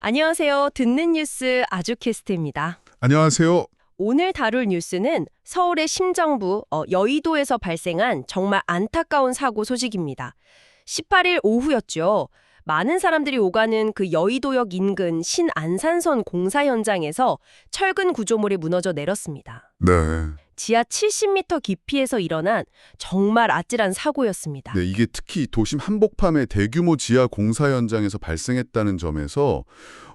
안녕하세요. 듣는 뉴스 아주캐스트입니다. 안녕하세요. 오늘 다룰 뉴스는 서울의 심정부 어, 여의도에서 발생한 정말 안타까운 사고 소식입니다. 18일 오후였죠. 많은 사람들이 오가는 그 여의도역 인근 신안산선 공사 현장에서 철근 구조물이 무너져 내렸습니다. 네. 지하 70m 깊이에서 일어난 정말 아찔한 사고였습니다. 네, 이게 특히 도심 한복판의 대규모 지하 공사 현장에서 발생했다는 점에서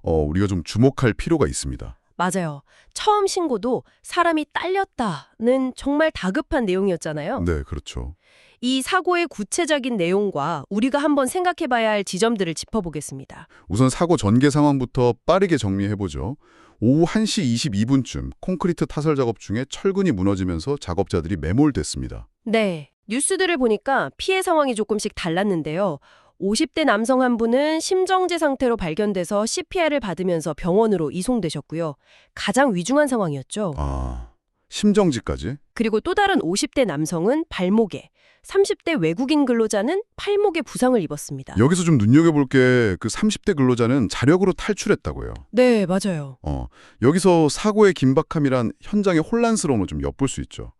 어, 우리가 좀 주목할 필요가 있습니다. 맞아요. 처음 신고도 사람이 딸렸다는 정말 다급한 내용이었잖아요. 네, 그렇죠. 이 사고의 구체적인 내용과 우리가 한번 생각해봐야 할 지점들을 짚어보겠습니다. 우선 사고 전개 상황부터 빠르게 정리해보죠. 오후 1시 22분쯤 콘크리트 타설 작업 중에 철근이 무너지면서 작업자들이 매몰됐습니다. 네, 뉴스들을 보니까 피해 상황이 조금씩 달랐는데요. 50대 남성 한 분은 심정지 상태로 발견돼서 CPR을 받으면서 병원으로 이송되셨고요. 가장 위중한 상황이었죠. 아, 심정지까지? 그리고 또 다른 50대 남성은 발목에, 30대 외국인 근로자는 팔목에 부상을 입었습니다. 여기서 좀 눈여겨볼 게 그 30대 근로자는 자력으로 탈출했다고요. 네, 맞아요. 어, 여기서 사고의 긴박함이란 현장의 혼란스러움을 좀 엿볼 수 있죠.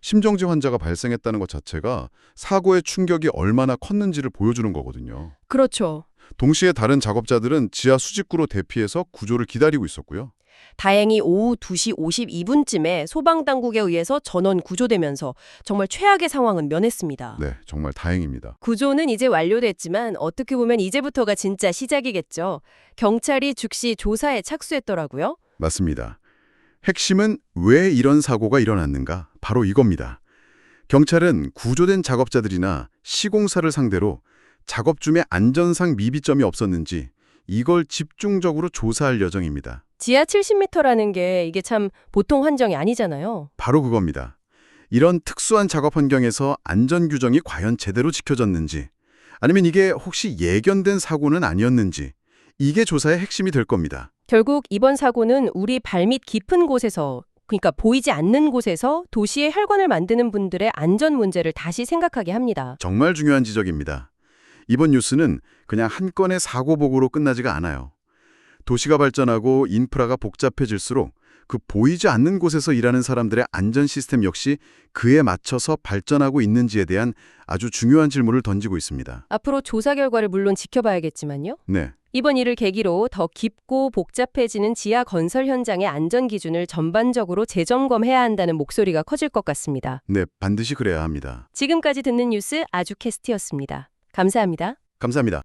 심정지 환자가 발생했다는 것 자체가 사고의 충격이 얼마나 컸는지를 보여주는 거거든요. 그렇죠. 동시에 다른 작업자들은 지하 수직구로 대피해서 구조를 기다리고 있었고요. 다행히 오후 2시 52분쯤에 소방당국에 의해서 전원 구조되면서 정말 최악의 상황은 면했습니다. 네, 정말 다행입니다. 구조는 이제 완료됐지만 어떻게 보면 이제부터가 진짜 시작이겠죠. 경찰이 즉시 조사에 착수했더라고요. 맞습니다. 핵심은 왜 이런 사고가 일어났는가? 바로 이겁니다. 경찰은 구조된 작업자들이나 시공사를 상대로 작업 중에 안전상 미비점이 없었는지 이걸 집중적으로 조사할 예정입니다. 지하 70m라는 게 이게 참 보통 환경이 아니잖아요. 바로 그겁니다. 이런 특수한 작업 환경에서 안전 규정이 과연 제대로 지켜졌는지, 아니면 이게 혹시 예견된 사고는 아니었는지, 이게 조사의 핵심이 될 겁니다. 결국 이번 사고는 우리 발밑 깊은 곳에서 그러니까 보이지 않는 곳에서 도시의 혈관을 만드는 분들의 안전 문제를 다시 생각하게 합니다. 정말 중요한 지적입니다. 이번 뉴스는 그냥 한 건의 사고 보고로 끝나지가 않아요. 도시가 발전하고 인프라가 복잡해질수록 그 보이지 않는 곳에서 일하는 사람들의 안전 시스템 역시 그에 맞춰서 발전하고 있는지에 대한 아주 중요한 질문을 던지고 있습니다. 앞으로 조사 결과를 물론 지켜봐야겠지만요. 네, 이번 일을 계기로 더 깊고 복잡해지는 지하 건설 현장의 안전 기준을 전반적으로 재점검해야 한다는 목소리가 커질 것 같습니다. 네, 반드시 그래야 합니다. 지금까지 듣는 뉴스 아주캐스트였습니다. 감사합니다. 감사합니다.